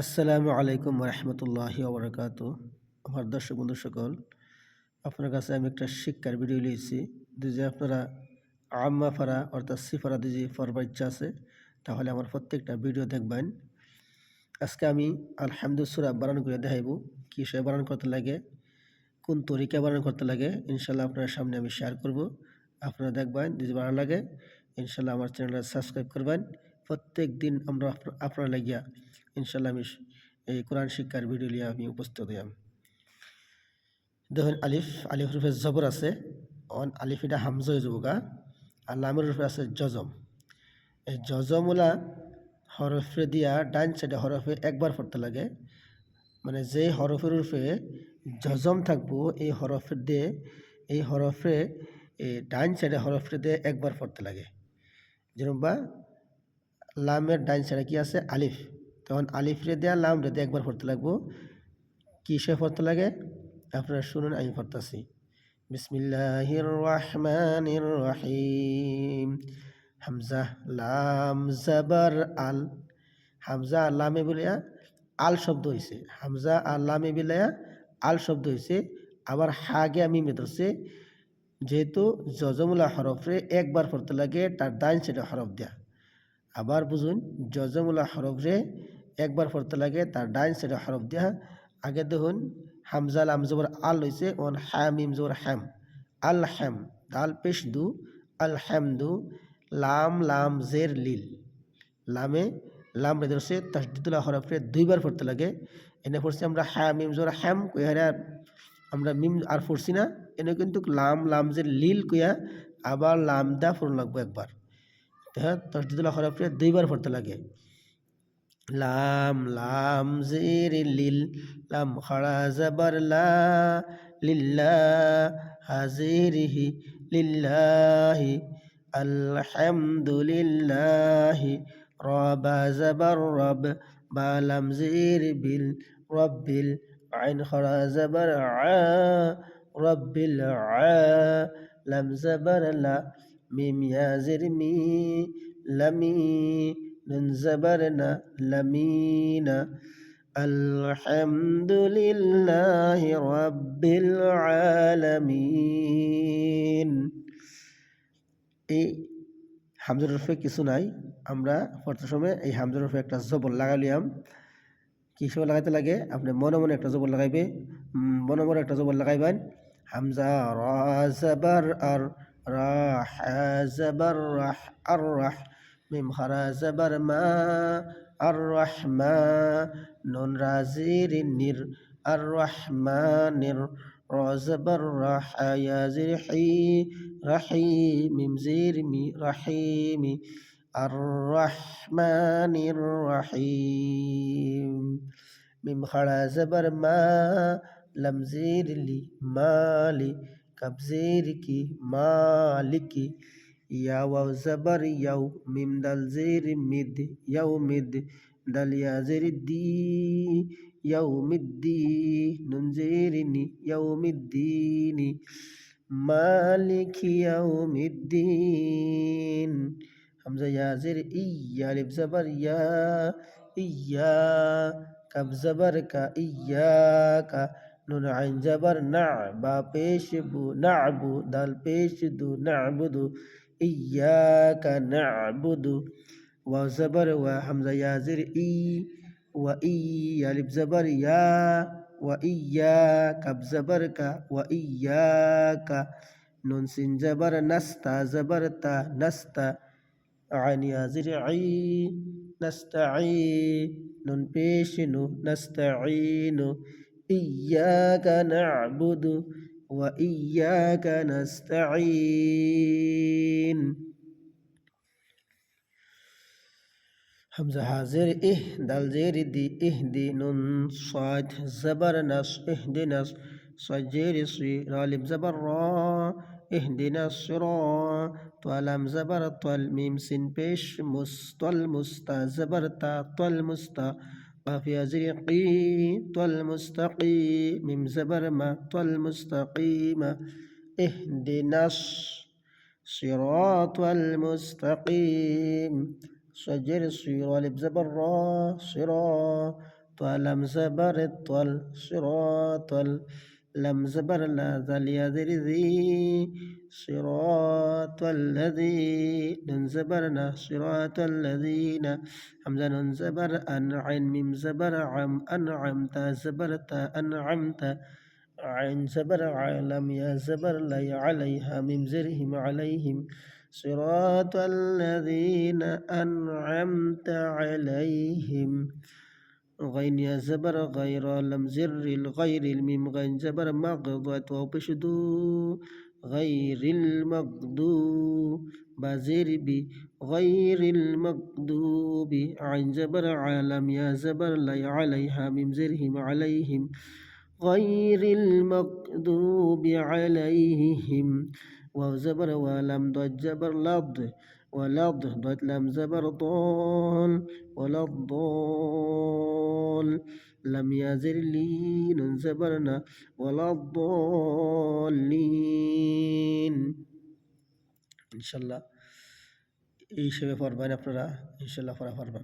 আসসালামু আলাইকুম রহমতুল্লাহ ওবরাকাত। আমার দর্শক বন্ধু সকল, আপনার কাছে আমি একটা শিক্ষার ভিডিও লিয়েছি যদি আপনারা আম্মা ফারা অর্থাৎ সিফারা যদি পড়বার ইচ্ছা আছে, তাহলে আমার প্রত্যেকটা ভিডিও দেখবেন। আজকে আমি আলহামদুসুরা বানান করে দেখাইব, কী সে বানান করতে লাগে, কোন তরিকা বানান করতে লাগে ইনশাল্লাহ আপনার সামনে আমি শেয়ার করব। আপনারা দেখবেন, যদি ভালো লাগে ইনশাল্লাহ আমার চ্যানেলটা সাবস্ক্রাইব করবেন। প্রত্যেক দিন আমরা আপনার লাগিয়া ইনশাল্লাহ আমি এই কোরআন শিক্ষার ভিডিও নিয়ে আমি উপস্থিত হইয়াম। দেখুন আলিফ আলিফ রূপে জবর আছে, অন আলিফ এটা হামজ হয়ে যাব গা আর লামের রূপে আছে জজম। এই জজমুলা হরফে দিয়া ডাইন সাইডে হরফে একবার পড়তে লাগে মানে যে হরফের রূপে জজম থাকব, এই হরফের দিয়ে এই হরফে, এই ডাইন সাইডে হরফে দিয়ে একবার পড়তে লাগে। যেরকম বা, লামের ডাইন সাইডে কি আছে? আলিফ। তখন আলিফ রে দেয়া লাম রে দিয়ে একবার পড়তে লাগবো। কিসে পড়তে লাগে? আপনারা শুনুন, আমি পড়তেছি। বিসমিল্লাহির রহমানির রহিম হামজা, লাম, জাবার, আল। হামজা আর লামে বলিয়া আল শব্দ হয়েছে হামজা আর লামে বিলায়া আল শব্দ হয়েছে আবার হাগে আমি ধরছে যেহেতু জজমুলা হরফরে একবার পড়তে লাগে, তার ডাইন সাইডে হরফ দেয়া। আবার বুঝুন জজমুলা হরফরে একবার পড়তে লাগে, তার ডাইন সাইডে হরফ দেয়া আগে দেখুন হামজাল আমজবর আল হয়েছে ওন হ্যাম ইমজবর হ্যাম আল হ্যাম দাল, পেশ, দু। আল হ্যামদু লাম লাম, জের, লিল। লামে লাম রে ধরছে তাসদিদুল্লাহ হরফে দুইবার পড়তে লাগে। এনে পড়ছি আমরা হ্যাম ইমজবর হ্যাম কইহারে আমরা মিম আর পড়ছি না। এনে কিন্তু লাম লাম যে লিল কইয়া আবার লাম দা পড়ন লাগবো একবার। হ্যাঁ তসদিদুল্লাহ হরফে দুইবার পড়তে লাগে। লাম লাম, জের, লিল, লাম, খড়া, জবর লিল্লা, হাজিরিহি, লিল্লাহি, আলহামদুলিল্লাহি, রবা, জবর, রব, বা, লাম বিল, রব্বিল, আইন জবর, আ, রব্বিল, আ, লাম, জবর, লা, মিম ইয়াজির মি লামি নুন জবরনা লামিনা আলহামদুলিল্লাহি রাব্বিল আলামিন এই হামজার রূপে কিছু নাই। আমরা পড়তে সময় এই হামজার রূপে একটা জবর লাগালিয়াম কি হিসেবে লাগাইতে লাগে? আপনি মনে মনে একটা জবর লাগাইবে। মনে মনে একটা জবর লাগাইবেন। হামজা রা আর রা জবর রাহ আর রাহ। মিম খারা জবর মা আর রহমা নুন রাজির নির আর রহমানির রজবর রাহায়াজির হি রাহি মিম জির মি রাহিমি আর রহমানির রহিম মিম খাড়া জবর মা লমজির লি মালি কবজির কি মালিকি ইয়া ওয়াও জবর ইয়াও মিম দাল জের মিদ ইয়াও মিদ দাল ইয়া জের দি ইয়াও মিদ্দি নুন জের নি ইয়াও মিদ্দিনি মালিক ইয়াও মিদ্দিন হামজা ইয়া জের ইয়া লিফ জবর ইয়া ইয়া কাব জবর কা ইয়া কা নুন আইন জবর না বা পেশ বু নাবু দাল পেশ দু নাবুদু إياك نعبد وزبر وحمزة يا زر إي وإي ألف زبر يا وإياك بزبرك وإياك نون سين زبر نستا زبرتا نستا عن يا زرعي نستعي نون بيشنو نستعين إياك نعبد وإياك نستعين. حمزة حاضر آه دل زير دي آه دي نون صاد زبر نص آه دي نص صجير سی رالب زبر را آه دی نس را زبر طل ميم سين بيش مستل مستا زبر تا طل مستا قافيا زرقي طل مستقيم ميم زبر ما طل مستقيم اهدنا الصراط المستقيم. شجر صيرا لبزبر صراط لم زبر الطل صراط لم زبر لا زال يدري ذي صراط الذين زبرنا صراط الذين حمزة نون زبر أنعم ميم زبر عم أنعمت زبرت أنعمت عين زبر عالم يا زبر لي عليها ميم زرهم عليهم صراط الذين أنعمت عليهم. غين يا زبر غير لم زر الغير الميم غين زبر مغضة وبشدو غير المغضوب بازير بي غير المغضوب عين زبر عالم يا زبر لي عليها ميم زرهم عليهم غير المغضوب عليهم. واو زبر ولم ضد زبر لض ولض ضد لم زبر ضال ولا الضال لم يزر لين زبرنا ولا الضالين ইনশাল্লাহ এই হিসেবে পড়বেন আপনারা ইনশাল্লাহ পড়া পারবেন